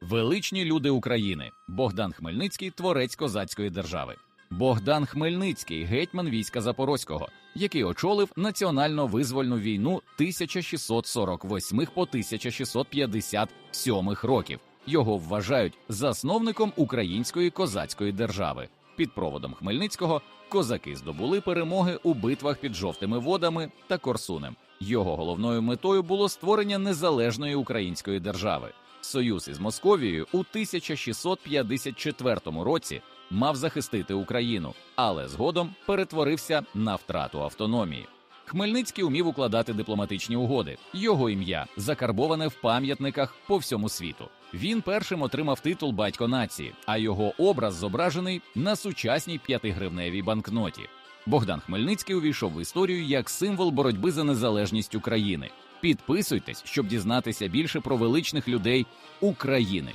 Величні люди України Богдан Хмельницький, творець козацької держави. Богдан Хмельницький, гетьман війська Запорозького, який очолив національно визвольну війну 1648 по 1657 років. Його вважають засновником української козацької держави. Під проводом Хмельницького козаки здобули перемоги у битвах під жовтими водами та Корсунем. Його головною метою було створення незалежної української держави. Союз із Московією у 1654 році мав захистити Україну, але згодом перетворився на втрату автономії. Хмельницький умів укладати дипломатичні угоди. Його ім'я закарбоване в пам'ятниках по всьому світу. Він першим отримав титул батько нації, а його образ зображений на сучасній п'ятигривневій банкноті. Богдан Хмельницький увійшов в історію як символ боротьби за незалежність України. Підписуйтесь, щоб дізнатися більше про величних людей України.